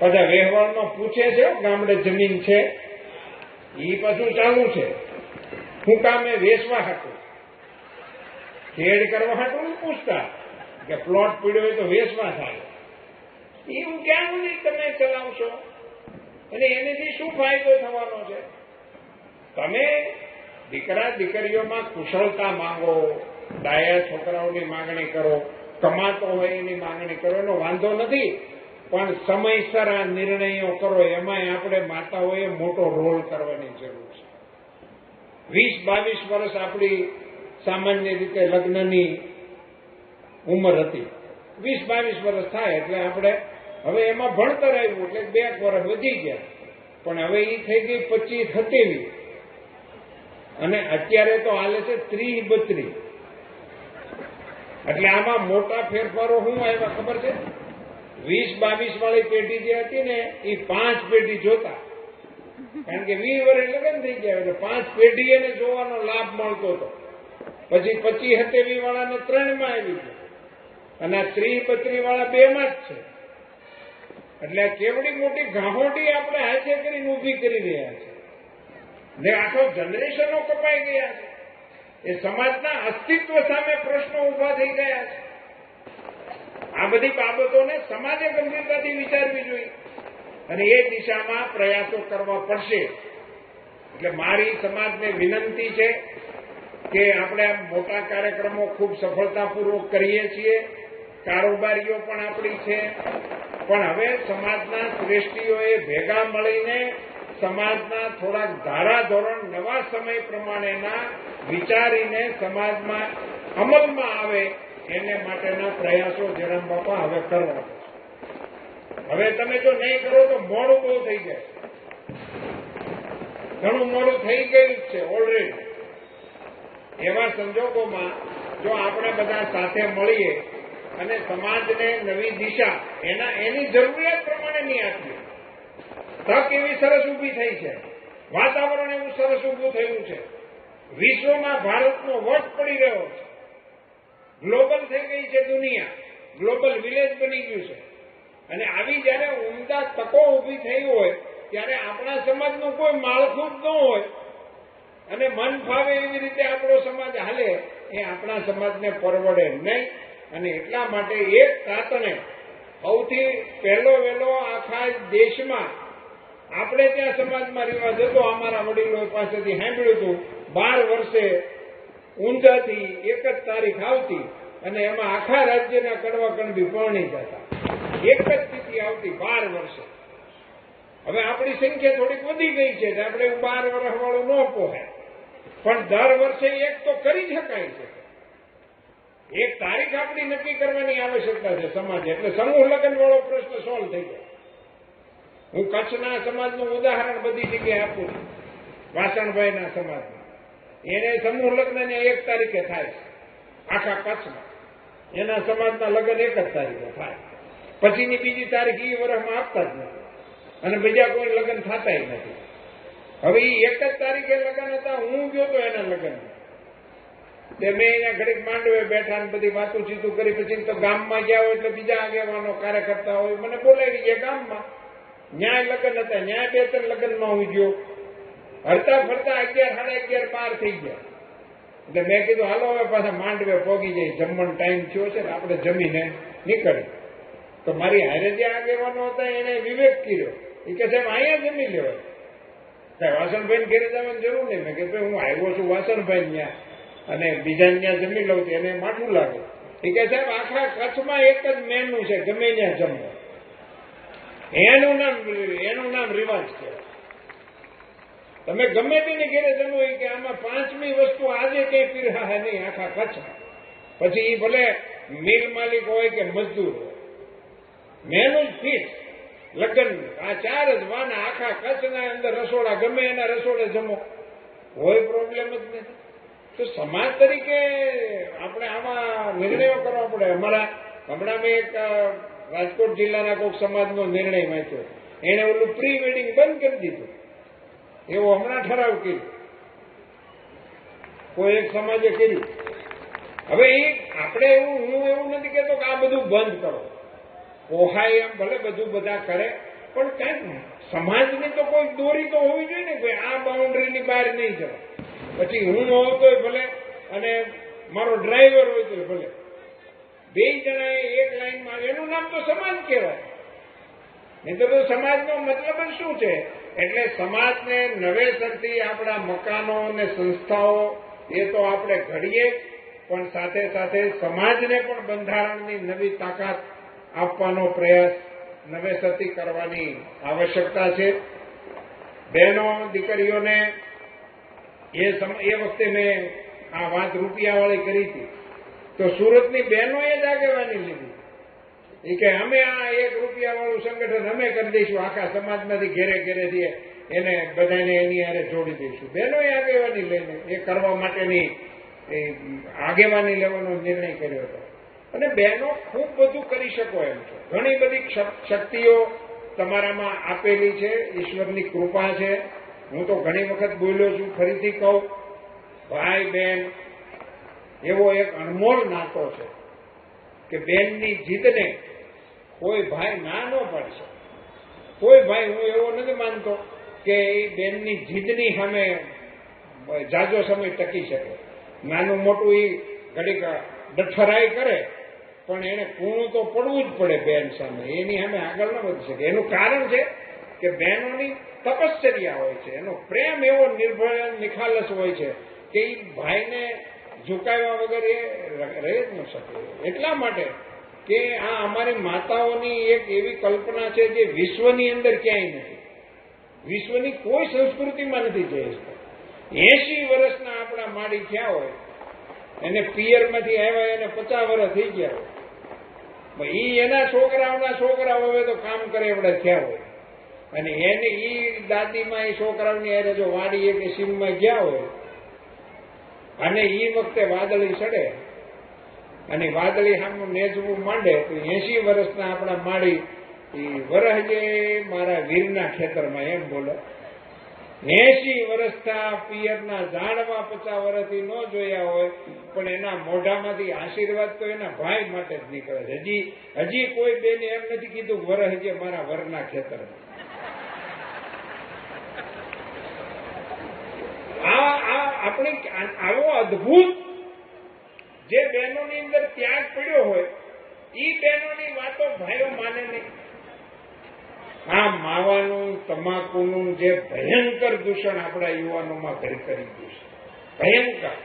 બધા વ્યવહારમાં પૂછે છે, ગામડે જમીન છે એ પાછું ચાલુ છે. હું કામે વેચવા હતું ખેડ કરવા હતું પૂછતા કે પ્લોટ પીડ્યો હોય તો વેચવા થાય. એવું ક્યાં સુધી તમે ચલાવશો? અને એનેથી શું ફાયદો થવાનો છે? તમે દીકરા દીકરીઓમાં કુશળતા માંગો, ડાયા છોકરાઓની માંગણી કરો, કમાતો હોય એની માંગણી કરો, એનો વાંધો નથી. પણ સમયસર આ નિર્ણયો કરો, એમાંય આપણે માતાઓએ મોટો રોલ કરવાની જરૂર છે. વીસ, બાવીસ વર્ષ આપણી સામાન્ય રીતે લગ્નની ઉંમર હતી. વીસ, બાવીસ વર્ષ થાય એટલે આપણે હવે એમાં ભણતર આવ્યું એટલે બે વર્ષ વધી ગયા. પણ હવે એ થઈ ગઈ પચીસ સત્યાવીસ. અને અત્યારે તો હાલે છે ત્રીસ બત્રીસ. એટલે આમાં મોટા ફેરફારો શું આવ્યા, ખબર છે? વીસ બાવીસ વાળી પેટી જે હતી ને એ પાંચ પેટી જોતા. કારણ કે વીસ વર્ષ લગ્ન થઈ ગયા? એટલે પાંચ પેઢી એને જોવાનો લાભ મળતો હતો. પછી પચીસ હતેવી વાળાને ત્રણમાં આવી ગયો. અને આ ત્રી પત્રી વાળા બે માં જ છે. એટલે કેવડી મોટી ગાહોટી આપણે હાથે કરીને ઊભી કરી રહ્યા છે. ને આખો જનરેશનો કપાઈ ગયા છે. એ સમાજના અસ્તિત્વ સામે પ્રશ્નો ઊભા થઈ ગયા છે. આ બધી બાબતોને સમાજે ગંભીરતાથી વિચારવી જોઈએ. અને એ દિશામાં પ્રયાસો કરવા પડશે. એટલે મારી સમાજને વિનંતી છે કે આપણે આ મોટા કાર્યક્રમો ખૂબ સફળતાપૂર્વક કરીએ છીએ. કારોબારીઓ પણ આપણી છે. પણ હવે સમાજના શ્રેષ્ઠીઓએ ભેગા મળીને સમાજના થોડાક ધારાધોરણ નવા સમય પ્રમાણેના વિચારીને સમાજમાં અમલમાં આવે એને માટેના પ્રયાસો જયરામ બાપા હવે કરવા હવે તમે જો નહીં કરો તો મોડું બહુ થઈ જાય. ઘણું મોડું થઈ ગયું છે ઓલરેડી એવા સંજોગોમાં જો આપણે બધા સાથે મળીએ અને સમાજને નવી દિશા, એના, એની જરૂરિયાત પ્રમાણે નહીં આપીએ. તક એવી સરસ ઊભી થઈ છે. વાતાવરણ એવું સરસ ઊભું થયું છે. વિશ્વમાં ભારતનો વટ પડી રહ્યો છે. ગ્લોબલ થઈ ગઈ છે દુનિયા. ગ્લોબલ વિલેજ બની ગયું છે. અને આવી જયારે ઉમદા તકો ઊભી થઈ હોય, ત્યારે આપણા સમાજનું કોઈ માળખું જ ન હોય. અને મન ફાવે એવી રીતે આપણો સમાજ હાલે, એ આપણા સમાજને પરવડે નહીં. અને એટલા માટે એક તાતને સૌથી પહેલો વહેલો આખા દેશમાં આપણે ત્યાં સમાજમાં રિવાજ હતો, અમારા વડીલો પાસેથી સાંભળ્યું હતું, બાર વર્ષે ઊંઝાથી એક જ તારીખ આવતી અને એમાં આખા રાજ્યના કડવા કણબી પરણી જતા. એક જ સ્થિતિ આવતી બાર વર્ષે. હવે આપણી સંખ્યા થોડીક વધી ગઈ છે આપણે બાર વર્ષ ન પોહાય. પણ દર વર્ષે એક તો કરી શકાય છે. એક તારીખ આપણી નક્કી કરવાની આવશ્યકતા છે સમાજ. એટલે સમૂહ લગ્ન વાળો પ્રશ્ન સોલ્વ થઈ જાય હું કચ્છના સમાજનું ઉદાહરણ બધી જગ્યાએ આપું છું. વાસણભાઈના સમાજમાં. એને સમૂહ લગ્ન એક તારીખે થાય છે. આખા કચ્છમાં એના સમાજના લગ્ન એક જ તારીખે થાય. પછીની બીજી તારીખ એ વર્ષમાં આપતા જ નથી. અને બીજા કોઈ લગ્ન થતા નથી. હવે એ એક જ તારીખે લગ્ન હતા, હું ગયો તો એના લગ્ન. તે મેં અહીંયા ઘડીક માંડવે બેઠા ને બધી વાતું ચીતું કરી, પછી તો ગામમાં ગયા હોય એટલે બીજા આગેવાનો કાર્યકર્તા હોય. મને બોલાવી ગયા ગામમાં. ન્યાય લગ્ન હતા, ન્યાય બે ત્રણ લગ્નમાં હું ગયો. હરતા ફરતા અગિયાર સાડા અગિયાર પાર થઈ ગયા. એટલે મેં કીધું, હાલો, હવે પાછા માંડવે પોગી જાય જમવાનો ટાઈમ થયો છે ને આપણે જમીને નીકળી તો મારી હારે જે આગેવાનો હતા એને વિવેક કર્યો. એ કે, સાહેબ, અહીંયા જમી લેવાય. સાહેબ વાસણભાઈ ઘેરે જવાની જરૂર નહીં. મેં કીધું, હું આવ્યો છું વાસણભાઈ ત્યાં અને બીજા ત્યાં જમી લઉં તો એને માઠું લાગે. એ કે, સાહેબ, આખા કચ્છમાં એક જ મેનુ છે, ગમે ત્યાં જમો. એનું નામ એનું નામ રિવાજ છે. તમે ગમે તેને ઘેરે જમો એ કે આમાં પાંચમી વસ્તુ આજે કઈ પીરહા નહીં, આખા કચ્છ પછી એ ભલે મિલ માલિક હોય કે મજદૂર હોય. મેનું જ ફિક્સ લગ્ન, આ ચાર જ વાના આખા કચ્છના અંદર રસોડા, ગમે એના રસોડે જમો. કોઈ પ્રોબ્લેમ જ નથી. તો સમાજ તરીકે આપણે આમાં નિર્ણયો કરવા પડે. અમારા હમણાં મેં એક રાજકોટ જિલ્લાના કોઈક સમાજનો નિર્ણય વાંચ્યો. એણે ઓલું પ્રી વેડિંગ બંધ કરી દીધું. એવો હમણાં ઠરાવ કર્યો. કોઈ એક સમાજે કર્યું. હવે એ આપણે એવું, હું એવું નથી કહેતો કે આ બધું બંધ કરો. પોહાય એમ ભલે બધું બધા કરે, પણ કંઈક સમાજની તો કોઈ દોરી તો હોવી જોઈએ ને ભાઈ આ બાઉન્ડ્રીની બહાર નહીં જવાય પછી હું ન તોય ભલે, અને મારો ડ્રાઈવર હોય તોય ભલે. બે જણાએ એક લાઈનમાં એનું નામ તો સમાજ કહેવાય. નહીં તો સમાજનો મતલબ જ શું છે? એટલે સમાજને નવેસરથી આપણા મકાનો અને સંસ્થાઓ, એ તો આપણે ઘડીએ પણ સાથે સાથે સમાજને પણ બંધારણની નવી તાકાત આપવાનો પ્રયાસ નવેસરથી કરવાની આવશ્યકતા છે. બહેનો, દીકરીઓને એ એ વખતે મેં આ વાત રૂપિયાવાળી કરી હતી. તો સુરતની બહેનોએ જ આગેવાની લીધી. એ કે અમે આ એક રૂપિયાવાળું સંગઠન અમે કરી દઈશું, આખા સમાજમાંથી ઘેરે ઘેરેથી એને બધાને એની હારે જોડી દઈશું. બહેનોએ આગેવાની લઈને, એ કરવા માટેની એ આગેવાની લેવાનો નિર્ણય કર્યો હતો. અને બહેનો ખૂબ બધું કરી શકો એમ છે. ઘણી બધી શક્તિઓ તમારામાં આપેલી છે, ઈશ્વરની કૃપા છે. હું તો ઘણી વખત બોલ્યો છું, ફરીથી કહું ભાઈ બેન એવો એક અણમોલ નાતો છે. કે બેનની જીદને કોઈ ભાઈ ના ન પાડી કોઈ ભાઈ હું એવો નથી માનતો કે એ બેનની જીદની સામે જાજો સમય ટકી શકે. નાનું મોટું એ ઘડીક ડઠરાઈ કરે, પણ એને કૂણું તો પડવું જ પડે બેન સામે. એની સામે આગળ ન વધી શકે. એનું કારણ છે કે બહેનોની તપશ્ચર્યા હોય છે. એનો પ્રેમ એવો નિર્ભય નિખાલસ હોય છે કે એ ભાઈને ઝુકાવ્યા વગર એ રહી જ ન શકે. એટલા માટે કે આ અમારી માતાઓની એક એવી કલ્પના છે જે વિશ્વની અંદર ક્યાંય નથી. વિશ્વની કોઈ સંસ્કૃતિમાં નથી જઈ એસી વર્ષના આપણા માડી થયા હોય, એને પિયરમાંથી આવ્યા એને પચાસ વર્ષ થઈ ગયા હોય. એ એના છોકરાઓના છોકરાઓ હવે તો કામ કરે એવડે થયા હોય. અને એને એ દાદીમાં એ છોકરાઓની અરે જો વાડીએ કે સીમમાં ગયા હોય અને એ વખતે વાદળી ચડે. અને વાદળી સામું નેચવું માંડે, તો એસી વર્ષના આપણા માળી એ વરહજે મારા વીરના ખેતરમાં, એમ બોલે. એસી વર્ષના પિયરના ઝાડમાં પચાસ વર્ષથી ન જોયા હોય, પણ એના મોઢામાંથી આશીર્વાદ તો એના ભાઈ માટે જ નીકળે હજી હજી કોઈ બેને એમ નથી કીધું, વરહજે મારા વરના ખેતરમાં આ આ આપણી આવો અદ્ભુત જે બહેનોની અંદર ત્યાગ પડ્યો હોય એ બહેનોની વાતો ભાઈઓ માને નહીં. આ માવાનું, તમાકુનું જે ભયંકર દૂષણ આપણા યુવાનોમાં ભર કરી દૂષણ ભયંકર.